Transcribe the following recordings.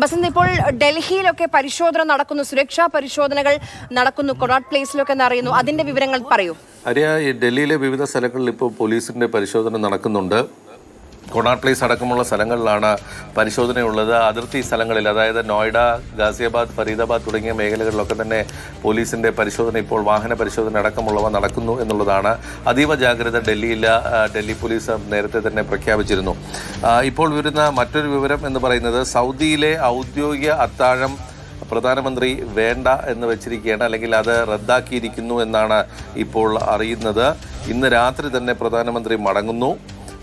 ബസന്ത് ഇപ്പോൾ ഡൽഹിയിലൊക്കെ പരിശോധന നടക്കുന്നു സുരക്ഷാ പരിശോധനകൾ നടക്കുന്നു കൊണാട്ട് പ്ലേസിലൊക്കെ എന്ന് അറിയുന്നു. അതിന്റെ വിവരങ്ങൾ പറയൂ. അറിയാ ഡൽഹിയിലെ വിവിധ സ്ഥലങ്ങളിൽ ഇപ്പോൾ പോലീസിന്റെ പരിശോധന നടക്കുന്നുണ്ട്. കൊണാട്ട് പ്ലേസ് അടക്കമുള്ള സ്ഥലങ്ങളിലാണ് പരിശോധനയുള്ളത്. അതിർത്തി സ്ഥലങ്ങളിൽ അതായത് നോയിഡ ഗാസിയാബാദ് ഫരീദാബാദ് തുടങ്ങിയ മേഖലകളിലൊക്കെ തന്നെ പോലീസിന്റെ പരിശോധന ഇപ്പോൾ വാഹന പരിശോധന അടക്കമുള്ളവ നടക്കുന്നു എന്നുള്ളതാണ് അതീവ ജാഗ്രത ഡൽഹിയിൽ ഡൽഹി പോലീസ് നേരത്തെ തന്നെ പ്രഖ്യാപിച്ചിരുന്നു. ഇപ്പോൾ വരുന്ന മറ്റൊരു വിവരം എന്ന് പറയുന്നത് സൗദിയിലെ ഔദ്യോഗിക അത്താഴം പ്രധാനമന്ത്രി വേണ്ട എന്ന് വെച്ചിരിക്കുകയാണ്. അല്ലെങ്കിൽ അത് റദ്ദാക്കിയിരിക്കുന്നു എന്നാണ് ഇപ്പോൾ അറിയുന്നത്. ഇന്ന് രാത്രി തന്നെ പ്രധാനമന്ത്രി മടങ്ങുന്നു.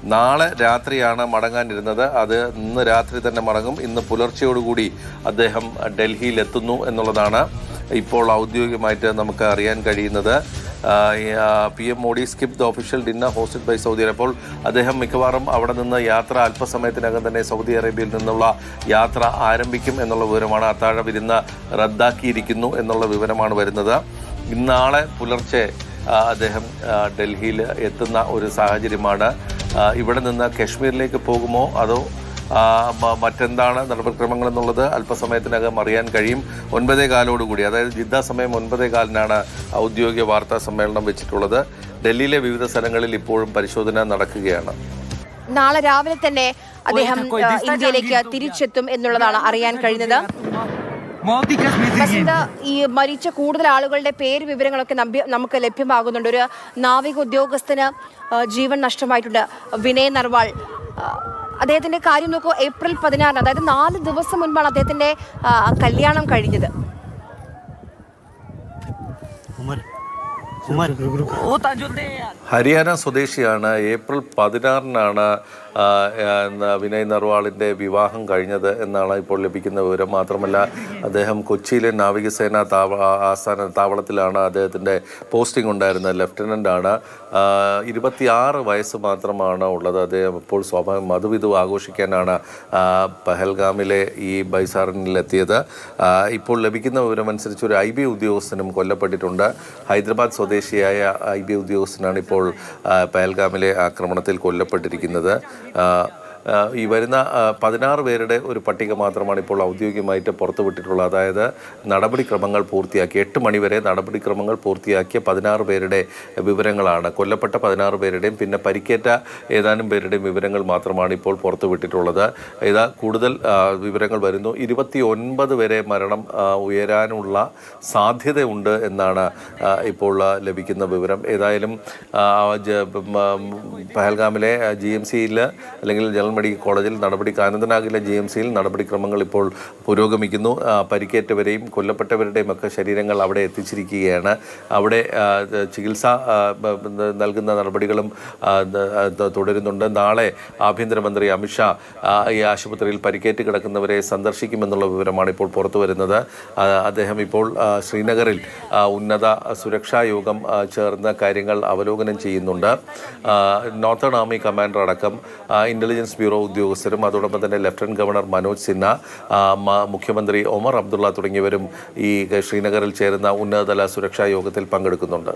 നാളെ രാത്രിയാണ് മടങ്ങാനിരുന്നത്. അത് ഇന്ന് രാത്രി തന്നെ മടങ്ങും. ഇന്ന് പുലർച്ചയോടുകൂടി അദ്ദേഹം ഡൽഹിയിൽ എത്തുന്നു എന്നുള്ളതാണ് ഇപ്പോൾ ഔദ്യോഗികമായിട്ട് നമുക്ക് അറിയാൻ കഴിയുന്നത്. P M Modi skip the official dinner hosted by Saudi Arabia അപ്പോൾ അദ്ദേഹം മിക്കവാറും അവിടെ നിന്ന് യാത്ര അല്പസമയത്തിനകം തന്നെ സൗദി അറേബ്യയിൽ നിന്നുള്ള യാത്ര ആരംഭിക്കും എന്നുള്ള വിവരമാണ് അത്താഴ വിരുന്ന് റദ്ദാക്കിയിരിക്കുന്നു എന്നുള്ള വിവരമാണ് വരുന്നത്. ഇന്നാളെ പുലർച്ചെ അദ്ദേഹം ഡൽഹിയിൽ എത്തുന്ന ഒരു സാഹചര്യമാണ്. ഇവിടെ നിന്ന് കശ്മീരിലേക്ക് പോകുമോ? അതോ മറ്റെന്താണ് നടപടിക്രമങ്ങൾ എന്നുള്ളത് അല്പസമയത്തിനകം അറിയാൻ കഴിയും. ഒൻപതേ കാലോടുകൂടി അതായത് ജിദ്ദ സമയം ഒൻപതേ കാലിനാണ് ഔദ്യോഗിക വാർത്താ സമ്മേളനം വെച്ചിട്ടുള്ളത്. ഡൽഹിയിലെ വിവിധ സ്ഥലങ്ങളിൽ ഇപ്പോഴും പരിശോധന നടക്കുകയാണ്. നാളെ രാവിലെ തന്നെ അദ്ദേഹം ഇന്ത്യയിലേക്ക് തിരിച്ചെത്തും എന്നുള്ളതാണ് അറിയാൻ കഴിയുന്നത്. വസന്ത ഈ മരിച്ച കൂടുതൽ ആളുകളുടെ പേര് വിവരങ്ങളൊക്കെ നമുക്ക് ലഭ്യമാകുന്നുണ്ട്. ഒരു നാവിക ഉദ്യോഗസ്ഥന് ജീവൻ നഷ്ടമായിട്ടുണ്ട് വിനയ് നർവാൾ. അദ്ദേഹത്തിന്റെ കാര്യം നോക്കൂ ഏപ്രിൽ പതിനാറിന് അതായത് നാല് ദിവസം മുൻപാണ് അദ്ദേഹത്തിന്റെ കല്യാണം കഴിഞ്ഞത്. ഹരിയാന സ്വദേശിയാണ്. ഏപ്രിൽ പതിനാറിനാണ് വിനയ് നർവാളിന്റെ വിവാഹം കഴിഞ്ഞത് എന്നാണ് ഇപ്പോൾ ലഭിക്കുന്ന വിവരം. മാത്രമല്ല അദ്ദേഹം കൊച്ചിയിലെ നാവികസേന താവ ആസ്ഥാന താവളത്തിലാണ് അദ്ദേഹത്തിന്റെ പോസ്റ്റിംഗ് ഉണ്ടായിരുന്നത്. ലഫ്റ്റനന്റ് ആണ് ഇരുപത്തിയാറ് വയസ്സ് മാത്രമാണ് ഉള്ളത്. അദ്ദേഹം ഇപ്പോൾ സ്വാഭാവിക മധുവിധു ആഘോഷിക്കാനാണ് പഹൽഗാമിലെ ഈ ബൈസാറിനിലെത്തിയത്. ഇപ്പോൾ ലഭിക്കുന്ന വിവരമനുസരിച്ച് ഒരു ഐ ബി ഉദ്യോഗസ്ഥനും കൊല്ലപ്പെട്ടിട്ടുണ്ട്. ഹൈദരാബാദ് സ്വദേശിയായ ഐ ബി ഉദ്യോഗസ്ഥനാണ് ഇപ്പോൾ പയൽഗാമിലെ ആക്രമണത്തിൽ കൊല്ലപ്പെട്ടിരിക്കുന്നത്. ഈ വരുന്ന പതിനാറ് പേരുടെ ഒരു പട്ടിക മാത്രമാണ് ഇപ്പോൾ ഔദ്യോഗികമായിട്ട് പുറത്തുവിട്ടിട്ടുള്ളത് അതായത് നടപടിക്രമങ്ങൾ പൂർത്തിയാക്കി എട്ട് മണിവരെ നടപടിക്രമങ്ങൾ പൂർത്തിയാക്കിയ പതിനാറ് പേരുടെ വിവരങ്ങളാണ് കൊല്ലപ്പെട്ട പതിനാറ് പേരുടെയും പിന്നെ പരിക്കേറ്റ ഏതാനും പേരുടെയും വിവരങ്ങൾ മാത്രമാണ് ഇപ്പോൾ പുറത്തുവിട്ടിട്ടുള്ളത് ഇതാ കൂടുതൽ വിവരങ്ങൾ വരുന്നു ഇരുപത്തി ഒൻപത് വരെ മരണം ഉയരാനുള്ള സാധ്യതയുണ്ട് എന്നാണ് ഇപ്പോൾ ലഭിക്കുന്ന വിവരം ഏതായാലും പഹൽഗാമിലെ ജി എം സിയിൽ അല്ലെങ്കിൽ ജനറൽ മെഡിക്കൽ കോളേജിൽ നടപടി അനന്തനാഗിലെ ജി എം സിയിൽ നടപടിക്രമങ്ങൾ ഇപ്പോൾ പുരോഗമിക്കുന്നു. പരിക്കേറ്റവരെയും കൊല്ലപ്പെട്ടവരുടെയും ഒക്കെ ശരീരങ്ങൾ അവിടെ എത്തിച്ചിരിക്കുകയാണ്. അവിടെ ചികിത്സ നൽകുന്ന നടപടികളും തുടരുന്നുണ്ട്. നാളെ ആഭ്യന്തരമന്ത്രി അമിത്ഷാ ഈ ആശുപത്രിയിൽ പരിക്കേറ്റ് കിടക്കുന്നവരെ സന്ദർശിക്കുമെന്നുള്ള വിവരമാണ് ഇപ്പോൾ പുറത്തു വരുന്നത്. അദ്ദേഹം ഇപ്പോൾ ശ്രീനഗറിൽ ഉന്നത സുരക്ഷാ യോഗം ചേർന്ന കാര്യങ്ങൾ അവലോകനം ചെയ്യുന്നുണ്ട്. നോർത്തേൺ ആർമി കമാൻഡർ അടക്കം ഇന്റലിജൻസ് ബ്യൂറോ ഉദ്യോഗസ്ഥരും അതോടൊപ്പം തന്നെ ലഫ്റ്റനന്റ് ഗവർണർ മനോജ് സിൻഹ മുഖ്യമന്ത്രി ഒമർ അബ്ദുള്ള തുടങ്ങിയവരും ഈ ശ്രീനഗറിൽ ചേരുന്ന ഉന്നതതല സുരക്ഷാ യോഗത്തിൽ പങ്കെടുക്കുന്നുണ്ട്.